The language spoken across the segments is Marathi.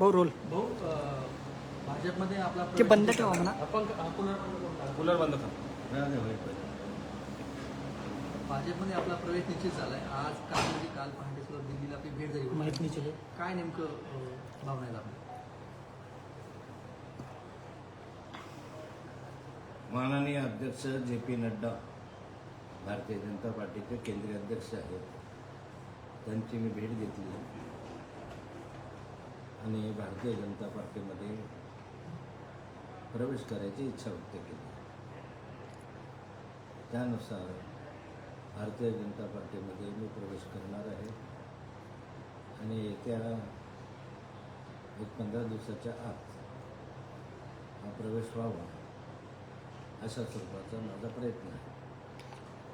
भाऊ रोल भाऊ भाजपमध्ये आपला ते बंद निश्चित ठेवा. म्हणा. आपण. कूलर बंद कर भाजपमध्ये आपला प्रवेश निश्चित झालाय आज काल म्हणजे काल पहाटे सुद्धा दिल्लीला आपली भेट झाली माहीत होती. नाही चलो काय नेमकं अं, भावना आपल्या माननीय अध्यक्ष जे पी नड्डा भारतीय जनता पार्टीचे केंद्रीय अध्यक्ष आहेत त्यांची मी भेट घेतली आणि भारतीय जनता पार्टीमध्ये प्रवेश करायची इच्छा व्यक्त केली. त्यानुसार भारतीय जनता पार्टीमध्ये मी प्रवेश करणार आहे. आणि येत्या एक पंधरा दिवसाच्या आत हा प्रवेश व्हावा अशा स्वरूपाचा माझा प्रयत्न आहे.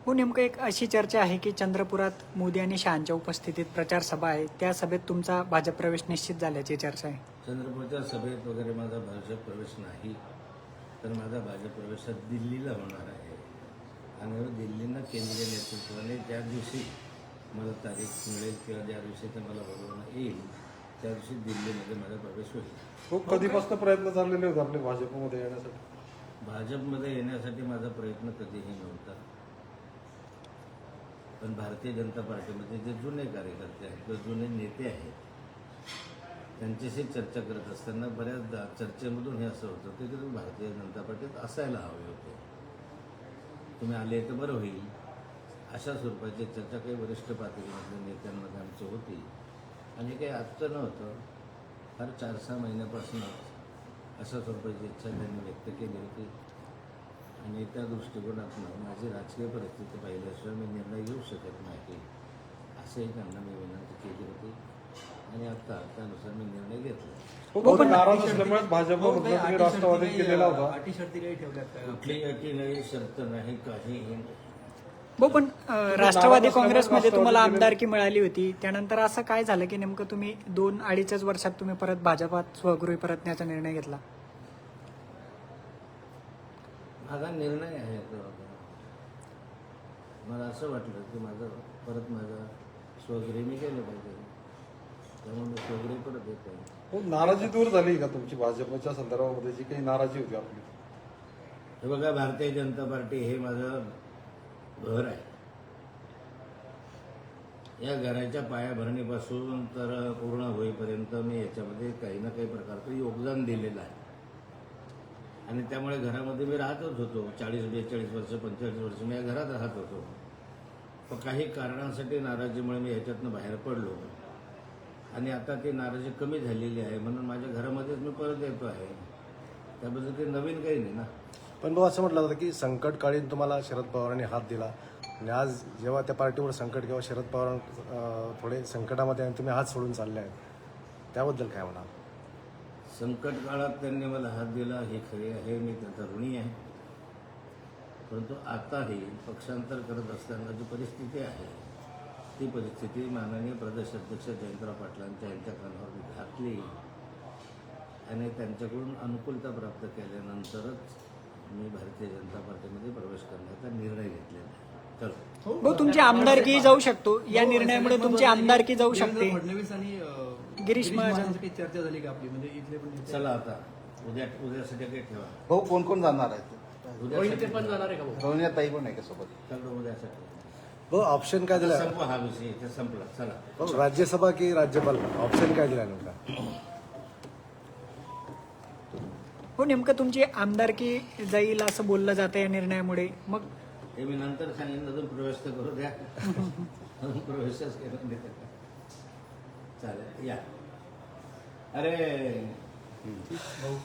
हो नेमकं एक अशी चर्चा आहे की चंद्रपुरात मोदी आणि शहांच्या उपस्थितीत प्रचार सभा आहे. त्या सभेत तुमचा भाजप प्रवेश निश्चित झाल्याची चर्चा आहे. चंद्रपूरच्या सभेत वगैरे माझा भाजप प्रवेश नाही तर माझा भाजप प्रवेश हा दिल्लीला होणार आहे. आणि दिल्लीनं केंद्रीय नेतृत्वाने ज्या दिवशी मला तारीख मिळेल किंवा ज्या दिवशी ते मला बोलवणं येईल त्या दिवशी दिल्लीमध्ये माझा प्रवेश होईल. खूप कधीपासून प्रयत्न चाललेले होते आपले भाजपमध्ये येण्यासाठी? भाजपमध्ये येण्यासाठी माझा प्रयत्न कधीही नव्हता. पण भारतीय जनता पार्टीमध्ये जे जुने कार्यकर्ते आहेत किंवा जुने नेते आहेत त्यांच्याशी चर्चा करत असताना बऱ्याचदा चर्चेमधून हे असं होतं की तुम्ही भारतीय जनता पार्टीत असायला हवे होते. तुम्ही आले तर बरं होईल. अशा स्वरूपाची चर्चा काही वरिष्ठ पातळीमधल्या नेत्यांमध्ये आमची होती. आणि काही आजचं नव्हतं. फार चार सहा महिन्यापासूनच अशा स्वरूपाची इच्छा त्यांनी व्यक्त केली होती. आणि त्या दृष्टिकोनातून माझी राजकीय परिस्थिती पाहिल्याशिवाय मी निर्णय घेऊ शकत नाही. असंही त्यांना मी विनंती केली होती. आणि आता त्यानुसार मी निर्णय घेतला. हो, तुम्ही अटी शर्ती काही, नाही शर्त नाही काहीही भाऊ पण राष्ट्रवादी काँग्रेसमध्ये तुम्हाला आमदारकी मिळाली होती. त्यानंतर असं काय झालं की नेमकं तुम्ही दोन अडीचच वर्षात तुम्ही परत भाजपात स्वगृही परतण्याचा निर्णय घेतला? माझा निर्णय आहे तो आता. मला असं वाटलं की माझं परत माझा स्वगृही मी केलं पाहिजे. त्यामुळे मी स्वगृही परत येत आहे. हो नाराजी दूर झाली का तुमची भाजपच्या संदर्भामध्ये? जी काही नाराजी होती आपली. हे बघा भारतीय जनता पार्टी हे माझं घर आहे. या घराच्या पायाभरणीपासून तर पूर्ण होईपर्यंत मी याच्यामध्ये काही ना काही प्रकारचं योगदान दिलेलं आहे. आणि त्यामुळे घरामध्ये मी राहतच होतो. चाळीस बेचाळीस वर्ष पंचेचाळीस वर्ष मी या घरात राहत होतो. पण काही कारणांसाठी नाराजीमुळे मी ह्याच्यातनं बाहेर पडलो. आणि आता ती नाराजी कमी झालेली आहे म्हणून माझ्या घरामध्येच मी परत येतो आहे. त्याबद्दल ते नवीन काही नाही ना. पण भाऊ असं म्हटलं होतं की संकटकाळीन तुम्हाला शरद पवारांनी हात दिला. आणि आज जेव्हा त्या पार्टीवर संकट किंवा शरद पवार थोडे संकटामध्ये आणि तुम्ही हात सोडून चालले आहेत. त्याबद्दल काय म्हणाल? संकट काळात त्यांनी मला हात दिला हे खरे आहे मी त्यांचा ऋणी आहे. परंतु आताही पक्षांतर करत असताना जी परिस्थिती आहे ती परिस्थिती माननीय प्रदेशाध्यक्ष जयंतराव पाटलांच्या यांच्या कानावर घातली आणि त्यांच्याकडून अनुकूलता प्राप्त केल्यानंतरच मी भारतीय जनता पार्टीमध्ये प्रवेश करण्याचा निर्णय घेतलेला आहे. चलो. भाऊ तुमची आमदारकी जाऊ शकतो. या निर्णयामुळे तुमची आमदारकी जाऊ शकते. फडणवीस आणि गिरीश महाजन. काही चर्चा झाली का आपली? म्हणजे इथले पण नेते- चला आता. उद्या उद्यासाठी काही ठेवा. भाऊ कोण कोण जाणार आहेत उद्यासाठी पण जाणार आहे का भाऊ? ताई पण आहे का सोबत? चलो उद्यासाठी. भाऊ ऑप्शन काय दिला? संप हा विषय इथे संपला. चला. भाऊ राज्यसभा की राज्यपाल? ऑप्शन काय दिला नेमका? हो नेमकं तुमची आमदारकी जाईल असं बोललं जातं या निर्णयामुळे. मग? हे मी नंतर सांगेन अजून प्रवेश तर करू द्या. अजून प्रवेशच केला नाही. चालेल या. अरे. भाऊ